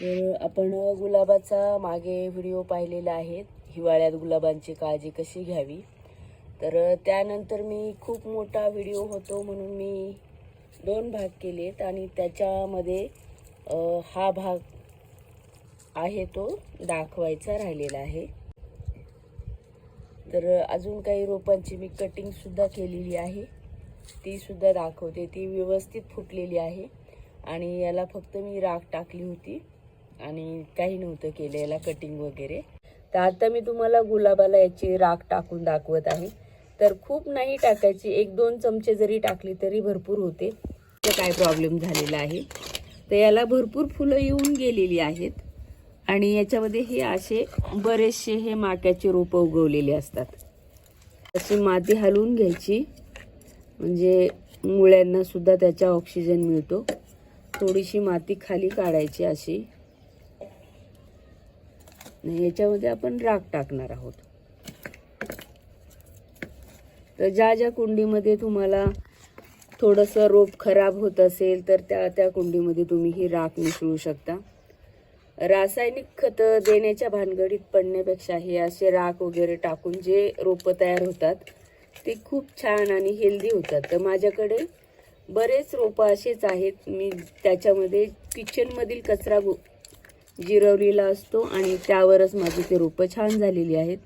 तर आपण गुलाबाचा मागे व्हिडिओ पाहिलेला आहे. हिवाळ्यात गुलाबांची काळजी कशी घ्यावी? तर त्यानंतर मी खूप मोठा व्हिडिओ होतो म्हणून मी दोन भाग केलेत आणि त्याच्यामध्ये हा भाग आहे तो दाखवायचा राहिलेला आहे. तर अजून काही रोपांची मी कटिंगसुद्धा केलेली आहे. तीसुद्धा दाखवते. ती व्यवस्थित फुटलेली आहे. आणि याला फक्त मी राख टाकली होती. आणि काही नव्हतं केलं याला कटिंग वगैरे. तर आता मी तुम्हाला गुलाबाला याची राख टाकून दाखवत आहे. तर खूप नाही टाकायची. एक दोन चमचे जरी टाकली तरी भरपूर होते. तर काय प्रॉब्लेम झालेला आहे. तर याला भरपूर फुलं येऊन गेलेली आहेत. आणि याच्यामध्ये हे असे बरेचसे हे माक्याचे रोपं उगवलेले असतात. अशी माती हलवून घ्यायची. म्हणजे मुळ्यांना सुद्धा त्याचा ऑक्सिजन मिळतो. थोडीशी माती खाली काढायची अशी. याच्यामध्ये आपण राख टाकणार आहोत. तर ज्या ज्या कुंडीमध्ये तुम्हाला थोडंसं रोप खराब होत असेल तर त्या त्या कुंडीमध्ये तुम्ही ही राख मिसळू शकता. रासायनिक खतं देण्याच्या भानगडीत पडण्यापेक्षा हे असे राख वगैरे टाकून जे रोपं तयार होतात ते खूप छान आणि हेल्दी होतात. तर माझ्याकडे बरेच रोपं असेच आहेत. मी त्याच्यामध्ये किचनमधील कचरा जिरवलेला असतो आणि त्यावरच माझी ते रोपं छान झालेली आहेत.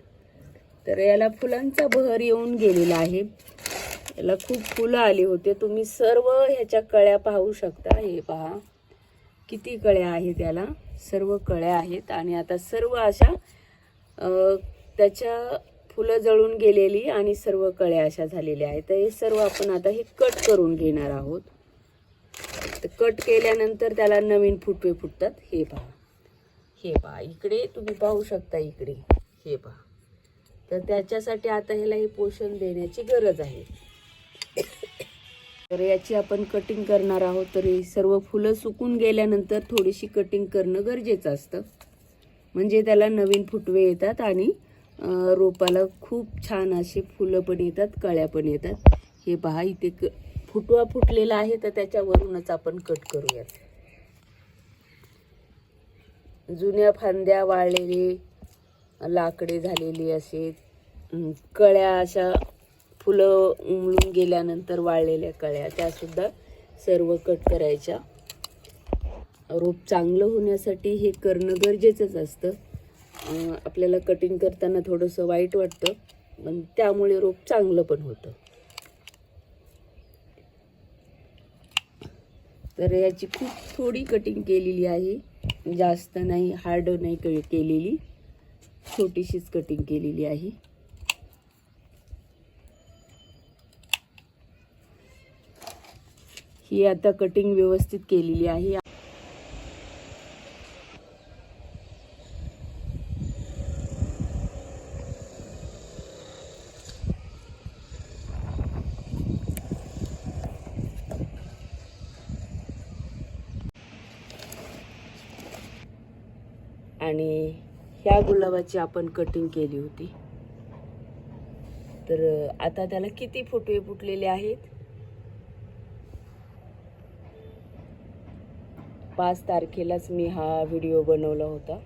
तर याला फुलांचा बहर येऊन गेलेला आहे. याला खूप फुलं आली होते. तुम्ही सर्व ह्याच्या कळ्या पाहू शकता. हे पहा. किती कळ्या आहेत याला? सर्व कळ्या आहेत. आणि आता सर्व अशा त्याच्या फुलं जळून गेलेली आणि सर्व कळ्या अशा झालेल्या आहेत. तर हे सर्व आपण आता हे कट करून घेणार आहोत. तर कट केल्यानंतर त्याला नवीन फुटवे फुटतात. हे पहा. हे पहा. इकडे तुम्ही पाहू शकता इकडे. हे पहा. तर त्याच्यासाठी आता ह्याला हे पोषण देण्याची गरज आहे. तर याची आपण कटिंग करणार आहोत. तर ही सर्व फुलं सुकून गेल्यानंतर थोडीशी कटिंग करणं गरजेचं असतं. म्हणजे त्याला नवीन फुटवे येतात आणि रोपाला खूप छान असे फुलं पण येतात कळ्या पण येतात. हे पहा इथे क फुटवा फुटलेला आहे तर त्याच्यावरूनच आपण कट करूयात. जुन्या फांद्या वाळलेले लाकडे झालेली असे कळ्या अशा फुलं उमळून गेल्यानंतर वाळलेल्या कळ्या त्यासुद्धा सर्व कट करायच्या. रोप चांगलं होण्यासाठी हे करणं गरजेचंच असतं. आपल्याला कटिंग करताना थोडंसं वाईट वाटतं पण त्यामुळे रोप चांगलं पण होतं. तर याची खूप थोडी कटिंग केलेली आहे. जास्त नाही हार्ड नाही क- केलेली. छोटीशीच कटिंग केलेली आहे. ही आता कटिंग व्यवस्थित केलेली आहे. आणि ह्या गुलाबाची आपण कटिंग केली होती. तर आता त्याला किती फुटवे फुटलेले आहेत? पाच तारखेलाच मी हा व्हिडिओ बनवला होता.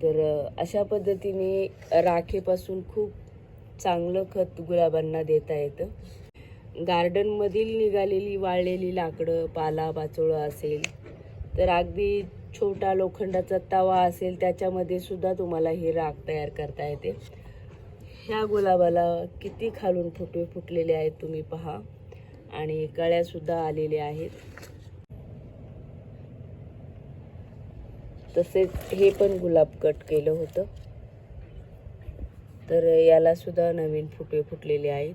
तर अशा पद्धतीने राखेपासून खूप चांगलं खत गुलाबांना देता येतं. गार्डनमधील निघालेली वाळलेली लाकडं पाला पाचोळं असेल तर अगदी छोटा लोखंडाचा तवा असेल त्याच्यामध्ये सुद्धा तुम्हाला ही राख तयार करता येते. ह्या गुलाबाला किती खालून फुटवे फुटलेले आहेत तुम्ही पहा. आणि कळ्यासुद्धा आलेल्या आहेत. तसेच हे पण गुलाब कट केलं होतं. तर यालासुद्धा नवीन फुटवे फुटलेले आहेत.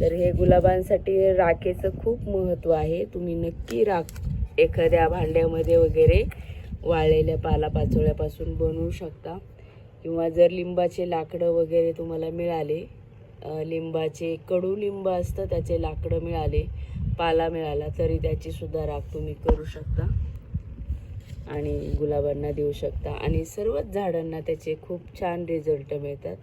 तर हे गुलाबांसाठी राखेचं खूप महत्त्व आहे. तुम्ही नक्की राख एखाद्या भांड्यामध्ये वगैरे वाळलेल्या पालापाचोळ्यापासून बनवू शकता. किंवा जर लिंबाचे लाकडं वगैरे तुम्हाला मिळाले लिंबाचे कडूलिंब असतं त्याचे लाकडं मिळाले पाला मिळाला तरी त्याची सुद्धा राख तुम्ही करू शकता. आणि गुलाबांना देऊ शकता. आणि सर्वच झाडांना त्याचे खूप छान रिझल्ट मिळतात.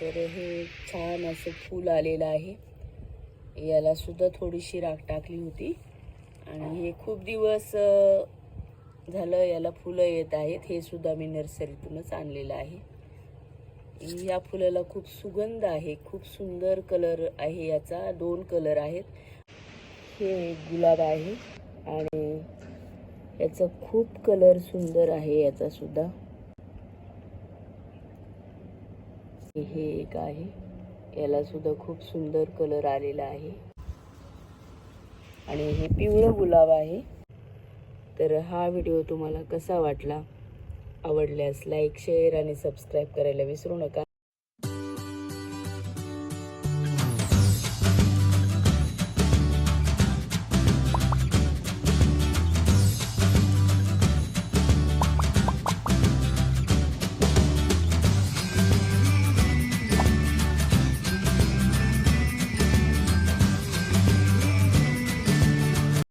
तर हे छान असं फूल आलेलं आहे. याला सुद्धा थोडीशी राख टाकली होती. आणि हे खूप दिवस झालं याला फुलं येत आहेत. हे सुद्धा मी नर्सरीतूनच आणलेलं आहे. या फुलाला खूप सुगंध आहे. खूप सुंदर कलर आहे याचा. दोन कलर आहेत. हे एक गुलाब आहे. आणि याचा खूप कलर सुंदर आहे याचा सुद्धा. हे एक आहे. याला सुद्धा खूप सुंदर कलर आलेला आहे. आणि हे पिवळं गुलाब आहे. तर हा व्हिडिओ तुम्हाला कसा वाटला? आवडल्यास लाईक शेअर आणि सबस्क्राईब करायला विसरू नका.